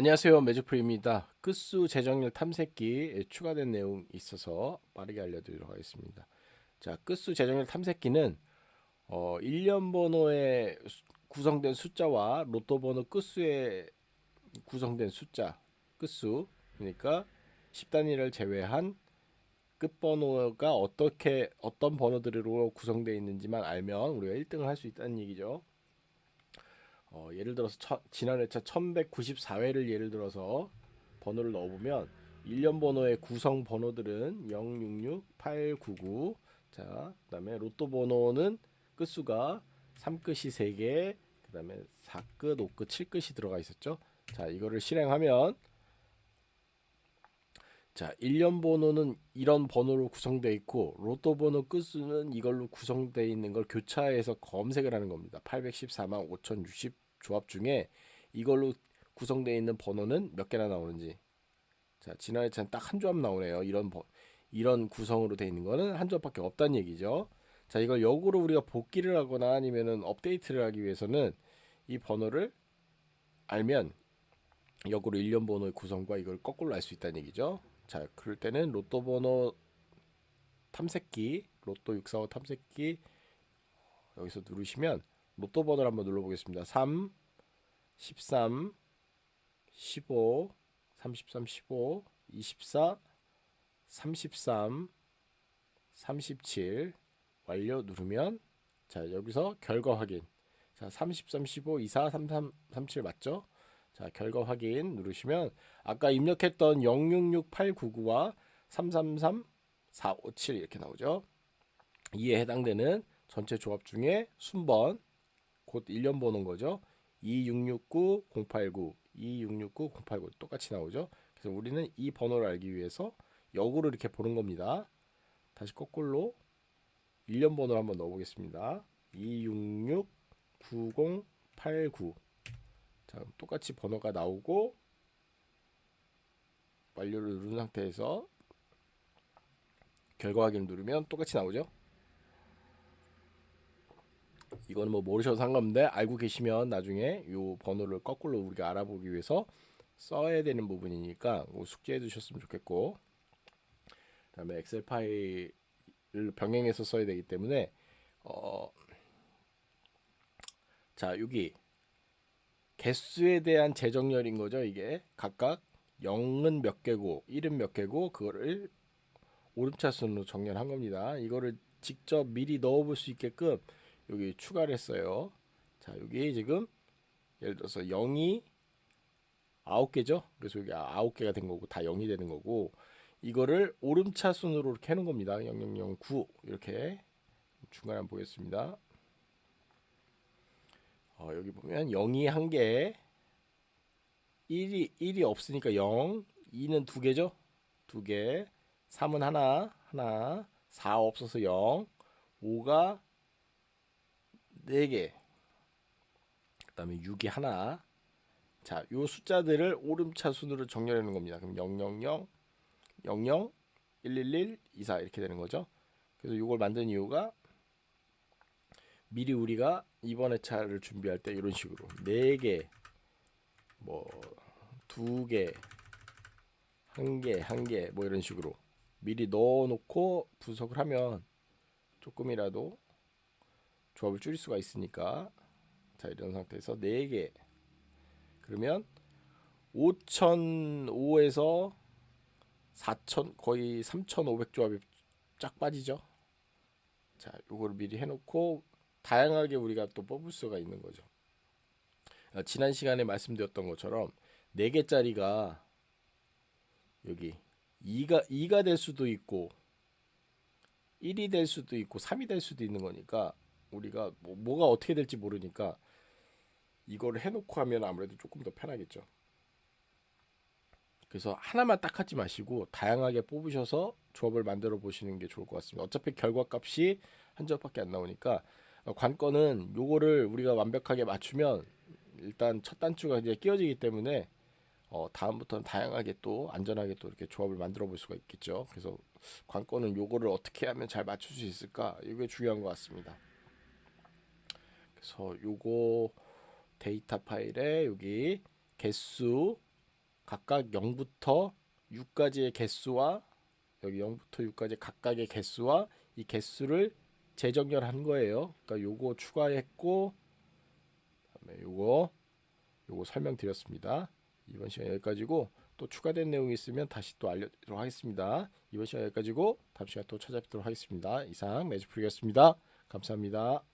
안녕하세요 매주프입니다. 끝수 재정렬 탐색기 추가된 내용 있어서 빠르게 알려드리도록 하겠습니다. 자 끝수 재정렬 탐색기는 어, 1년 번호에 수- 구성된 숫자와 로또 번호 끝수에 구성된 숫자 끝수 그러니까 10단위를 제외한 끝 번호가 어떻게 어떤 번호들로 구성되어 있는지만 알면 우리가 1등을 할 수 있다는 얘기죠. 어, 예를 들어서 처, 지난 회차 1194회를 예를 들어서 번호를 넣어보면 1년 번호의 구성 번호들은 066899 자, 그 다음에 로또 번호는 끝수가 3끝이 3개, 그 다음에 4끝, 5끝, 7끝이 들어가 있었죠. 자, 이거를 실행하면 자, 1년 번호는 이런 번호로 구성되어 있고 로또 번호 끝수는 이걸로 구성되어 있는 걸 교차해서 검색을 하는 겁니다. 814만 5060 조합 중에 이걸로 구성되어 있는 번호는 몇 개나 나오는지. 자, 지난 회차는 딱 한 조합 나오네요. 이런 번 이런 구성으로 되어 있는 거는 한 조합밖에 없다는 얘기죠. 자, 이걸 역으로 우리가 복기를 하거나 아니면은 업데이트를 하기 위해서는 이 번호를 알면 역으로 1년 번호의 구성과 이걸 거꾸로 알 수 있다는 얘기죠. 자, 그럴 때는 로또 번호 탐색기, 로또 645 탐색기 여기서 누르시면 로또 번호를 한번 눌러보겠습니다. 3, 13, 15, 33, 15, 24, 33, 37 완료 누르면 자 여기서 결과 확인. 자 33, 15, 24, 33, 37 맞죠? 자 결과 확인 누르시면 아까 입력했던 066899와 333 457 이렇게 나오죠. 이에 해당되는 전체 조합 중에 순번 곧 1년 번호인 거죠. 2669 089 2669 089 똑같이 나오죠. 그래서 우리는 이 번호를 알기 위해서 역으로 이렇게 보는 겁니다. 다시 거꾸로 1년 번호를 한번 넣어 보겠습니다. 266 9089 자, 똑같이 번호가 나오고 완료를 누른 상태에서 결과 확인 누르면 똑같이 나오죠. 이거는 뭐 모르셔도 상관없는데 알고 계시면 나중에 요 번호를 거꾸로 우리가 알아보기 위해서 써야 되는 부분이니까 뭐 숙지해 두셨으면 좋겠고 그다음에 엑셀 파일을 병행해서 써야 되기 때문에 어, 자 여기 개수에 대한 재정렬인 거죠 이게. 각각 0은 몇 개고 1은 몇 개고 그거를 오름차 순으로 정렬한 겁니다. 이거를 직접 미리 넣어볼 수 있게끔 여기 추가를 했어요. 자 여기 지금 예를 들어서 0이 9개죠? 그래서 여기 9개가 된 거고 다 0이 되는 거고 이거를 오름차 순으로 이렇게 해놓은 겁니다. 0009 이렇게 중간에 한번 보겠습니다 어, 여기 보면 0이 한 개, 1이 1이 없으니까 0, 2는 두 개죠? 두 개, 3은 하나, 하나, 4 없어서 0, 5가 네 개, 그다음에 6이 하나. 자, 요 숫자들을 오름차 순으로 정렬해 놓은 겁니다. 그럼 000, 00, 111, 24 이렇게 되는 거죠. 그래서 이걸 만든 이유가 미리 우리가 이번 회차를 준비할 때 이런 식으로 네 개, 뭐두 개, 한 개, 한 개, 뭐 이런 식으로 미리 넣어놓고 분석을 하면 조금이라도 조합을 줄일 수가 있으니까 자 이런 상태에서 네 개. 그러면 5,005에서 4,000 거의 3,500 조합이 쫙 빠지죠. 자, 요거를 미리 해놓고 다양하게 우리가 또 뽑을 수가 있는 거죠. 아, 지난 시간에 말씀드렸던 것처럼 4개짜리가 여기 2가 2가 될 수도 있고 1이 될 수도 있고 3이 될 수도 있는 거니까 우리가 뭐, 뭐가 어떻게 될지 모르니까 이걸 해놓고 하면 아무래도 조금 더 편하겠죠. 그래서 하나만 딱 하지 마시고 다양하게 뽑으셔서 조합을 만들어 보시는 게 좋을 것 같습니다. 어차피 결과값이 한 조합밖에 안 나오니까 어, 관건은 요거를 우리가 완벽하게 맞추면 일단 첫 단추가 이제 끼워지기 때문에 어, 다음부터는 다양하게 또 안전하게 또 이렇게 조합을 만들어 볼 수가 있겠죠. 그래서 관건은 요거를 어떻게 하면 잘 맞출 수 있을까 이게 중요한 것 같습니다. 그래서 요거 데이터 파일에 여기 개수 각각 0부터 6까지의 개수와 여기 0부터 6까지 각각의 개수와 이 개수를 재정렬한 거예요. 그러니까 요거 추가했고 그다음에 요거 요거 설명드렸습니다. 이번 시간 여기까지고 또 추가된 내용이 있으면 다시 또 알려드리도록 하겠습니다. 이번 시간 여기까지고 다음 시간 또 찾아뵙도록 하겠습니다. 이상 매주풀이었습니다. 감사합니다.